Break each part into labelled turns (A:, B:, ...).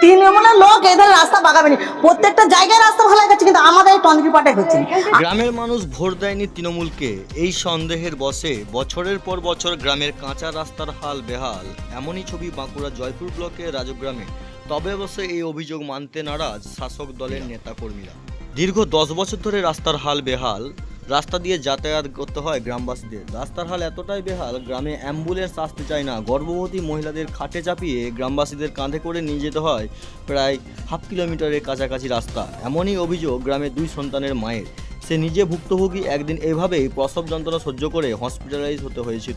A: তৃণমূলের লোক এদের রাস্তা বাগাবেনি। প্রত্যেকটা জায়গায় রাস্তা ভালো গেছে কিন্তু আমাদের এই পাটে হচ্ছে
B: গ্রামের মানুষ ভোট দেয়নি তৃণমূলকে। এই সন্দেহের বসে বছরের পর বছর গ্রামের কাঁচা রাস্তার হাল বেহাল। এমনই ছবি বাঁকুড়া জয়পুর ব্লকের রাজগ্রামে। তবে অবশ্য এই অভিযোগ মানতে নারাজ শাসক দলের নেতাকর্মীরা। দীর্ঘ দশ বছর ধরে রাস্তার হাল বেহাল। রাস্তা দিয়ে যাতায়াত করতে হয় গ্রামবাসীদের। রাস্তার হাল এতটাই বেহাল, গ্রামে অ্যাম্বুলেন্স আসতে চায় না। গর্ভবতী মহিলাদের খাটে চাপিয়ে গ্রামবাসীদের কাঁধে করে নিয়ে যেতে হয় প্রায় হাফ কিলোমিটারের কাছাকাছি রাস্তা। এমনই অভিযোগ গ্রামের দুই সন্তানের মায়ের। সে নিজে ভুক্তভোগী একদিন এভাবেই প্রসব যন্ত্রণা সহ্য করে হসপিটালাইজ হতে হয়েছিল।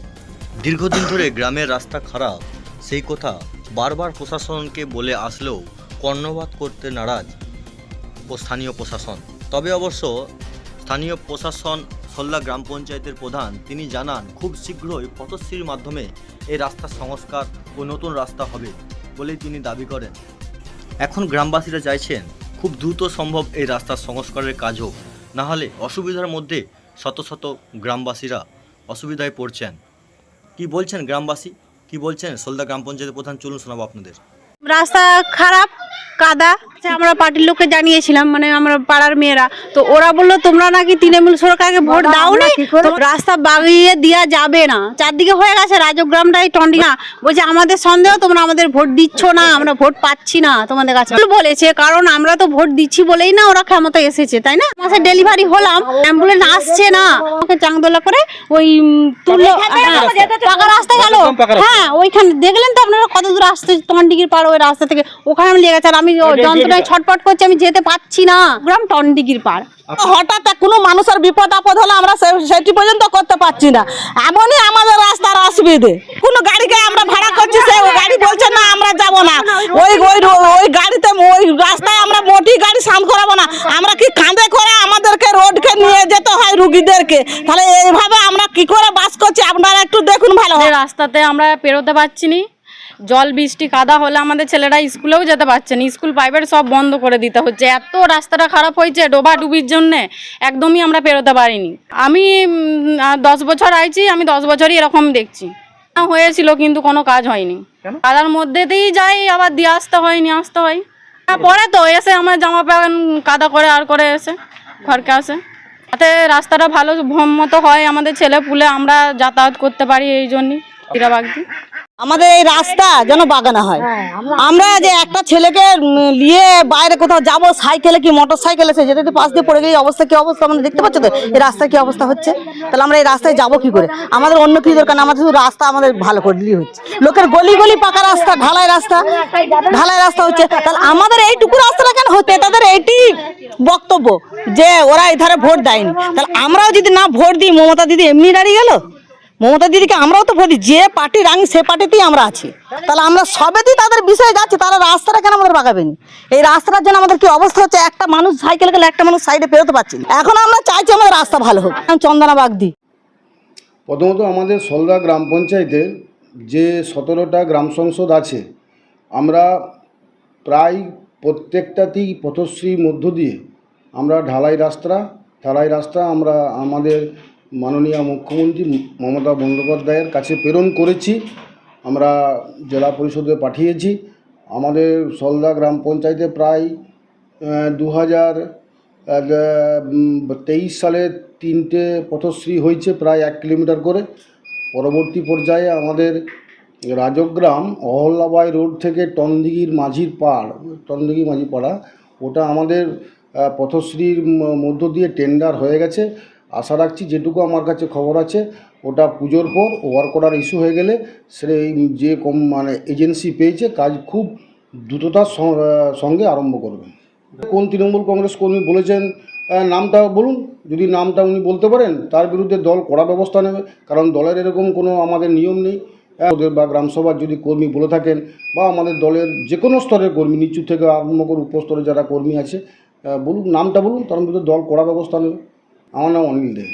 B: দীর্ঘদিন ধরে গ্রামের রাস্তা খারাপ, সেই কথা বারবার প্রশাসনকে বলে আসলেও কর্ণপাত করতে নারাজ ও স্থানীয় প্রশাসন। তবে অবশ্য স্থানীয় প্রশাসন সল্লা গ্রাম পঞ্চায়েতের প্রধান, তিনি জানান, খুব শীঘ্রই পথশ্রীর মাধ্যমে এই রাস্তার সংস্কার ও নতুন রাস্তা হবে বলেই তিনি দাবি করেন। এখন গ্রামবাসীরা চাইছেন, খুব দ্রুত সম্ভব এই রাস্তার সংস্কারের কাজ হোক, না হলে অসুবিধার মধ্যে শত শত গ্রামবাসীরা অসুবিধায় পড়ছেন। কি বলছেন গ্রামবাসী? কি বলছেন সলদা গ্রাম পঞ্চায়েতের প্রধান? চলুন শোনাবো আপনাদের।
C: রাস্তা খারাপ, কাদা আচ্ছা, আমরা পার্টির লোককে জানিয়েছিলাম মানে আমরা পাড়ার মেয়েরা। তো ওরা বলল তোমরা নাকি তৃণমূল সরকারকে ভোট দাও না রাস্তা বাগিয়ে দেওয়া যাবে না। চারদিকে হয়ে গেছে রাজগ্রামটাই টন্ডি না বলছে আমাদের সন্দেহ তোমরা আমাদের ভোট দিচ্ছ না আমরা ভোট পাচ্ছি না তোমাদের কাছে। বলেছে কারণ আমরা তো ভোট দিচ্ছি বলেই না ওরা ক্ষমতা এসেছে তাই না? মাসে ডেলিভারি হলাম অ্যাম্বুলেন্স আসছে না। আমাকে চাংদোলা করে ওই তুললো হ্যাঁ, পাকা রাস্তা গেল। হ্যাঁ ওইখানে দেখলেন তো আপনারা কত দূর আসতে টন্ডিগির পাড় ওই রাস্তা থেকে। ওখানে আমি লেগে গেছে আর আমি ও যন্ত্রণায় ছটপট করছি আমি যেতে পারছি না। গ্রাম টন্ডিগির পাড়।
A: হঠাৎ কোনো মানুষের বিপদ আপদ হলে আমরা সে- সেটি পর্যন্ত করতে পারছি না। এমনই আমাদের রাস্তার অসুবিধে। কোনো গাড়িকে আমরা ভাড়া করছি সে গাড়ি বলছে না আমরা যাব না। ওই ওই ওই গাড়িতে ওই রাস্তায় আমরা মোটি গাড়ি সাম করাবো না। আমরা কি কাঁধে করে আমাদেরকে রোডকে নিয়ে যেতে হয় রুগীদেরকে? তাহলে এইভাবে আমরা কি করে বাস করছি? আপনারা একটু দেখুন ভালো
D: রাস্তাতে আমরা পেরোতে পারছি নি। জল বৃষ্টি কাদা হলে আমাদের ছেলেরা স্কুলেও যেতে পারছে না। স্কুল প্রাইভেট সব বন্ধ করে দিতে হচ্ছে। এত রাস্তাটা খারাপ হয়েছে ডোবা ডুবির জন্যে একদমই আমরা পেরোতে পারিনি। আমি দশ বছর আইছি আমি দশ বছরই এরকম দেখছি। হয়েছিল কিন্তু কোনো কাজ হয়নি। কাদার মধ্যেতেই যাই আবার দিয়ে আসতে হয় নিয়ে আসতে হয়। হ্যাঁ, পরে তো এসে আমার জামা প্যান্ট কাদা করে আর করে এসে ঘরকে আসে। তাতে রাস্তাটা ভালো মতো হয় আমাদের ছেলে পুলে আমরা যাতায়াত করতে পারি এই জন্যই হীরাবাগদি।
A: আমাদের এই রাস্তা যেন বাগানো হয়। আমরা যে একটা ছেলেকে নিয়ে বাইরে কোথাও যাব সাইকেলে কি মোটর সাইকেলে সে যেতে পাশ দিয়ে পড়ে গেলে অবস্থা কি অবস্থা আমরা দেখতে পাচ্ছ তো? এই রাস্তায় কি অবস্থা হচ্ছে? তাহলে আমরা এই রাস্তায় যাব কি করে? আমাদের অন্য কি দরকার না, আমাদের শুধু রাস্তা আমাদের ভালো করে দিলেই হচ্ছে। লোকের গলি গলি পাকা রাস্তা ঢালাই রাস্তা ঢালাই রাস্তা হচ্ছে। তাহলে আমাদের এইটুকু রাস্তাটা কেন হতে তাদের এইটি বক্তব্য যে ওরা এধারে ভোট দেয়নি। তাহলে আমরাও যদি না ভোট দিই মমতা দিদি এমনি দাঁড়িয়ে গেল? মমতা দিদিকে আমরাও তো ভোট যে পার্টি রাঙি, সে পার্টিতেই আমরা আছি। তাহলে আমরা সবেতেই তাদের বিষয়ে যাচ্ছি, তাহলে রাস্তাটা কেন আমাদের বাগাবেনি? এই রাস্তাটার জন্য আমাদের কি অবস্থা হচ্ছে? একটা মানুষ সাইকেল গেলে একটা মানুষ সাইডে পেরোতে পারছি এখন আমরা চাইছি আমাদের রাস্তা ভালো হোক। চন্দনা বাগদি।
E: প্রথমত আমাদের সলদা গ্রাম পঞ্চায়েতের যে সতেরোটা গ্রাম সংসদ আছে, আমরা প্রায় প্রত্যেকটাতেই পথশ্রীর মধ্য দিয়ে আমরা ঢালাই রাস্তা ঢালাই রাস্তা আমরা আমাদের মাননীয় মুখ্যমন্ত্রী মমতা বন্দ্যোপাধ্যায়ের কাছে প্রেরণ করেছি। আমরা জেলা পরিষদে পাঠিয়েছি। আমাদের সলদা গ্রাম পঞ্চায়েতে প্রায় দু হাজার তেইশ সালে তিনটে পথশ্রী হয়েছে প্রায় এক কিলোমিটার করে। পরবর্তী পর্যায়ে আমাদের রাজগ্রাম অহল্লাবাই রোড থেকে টনদিঘির মাঝির পাড়, টনদিঘি মাঝি পাড়া ওটা আমাদের পথশ্রীর মধ্য দিয়ে টেন্ডার হয়ে গেছে। আশা রাখছি যেটুকু আমার কাছে খবর আছে, ওটা পুজোর পর ওয়ার্ক অর্ডার ইস্যু হয়ে গেলে সেই যে কম মানে এজেন্সি পেয়েছে, কাজ খুব দ্রুততার সঙ্গে আরম্ভ করবে। কোন তৃণমূল কংগ্রেস কর্মী বলেছেন নামটা বলুন, যদি নামটা উনি বলতে পারেন, তার বিরুদ্ধে দল কড়া ব্যবস্থা নেবে, কারণ দলের এরকম কোনো আমাদের নিয়ম নেই। ওদের বা গ্রামসভার যদি কর্মী বলে থাকেন, বা আমাদের দলের যে কোনো স্তরের কর্মী, নিচু থেকে আরম্ভ করে উপস্তরে যারা কর্মী আছে বলুন, নামটা বলুন, তার মধ্যে দল কড়া ব্যবস্থা নেবে। আমার নাম অনিল দে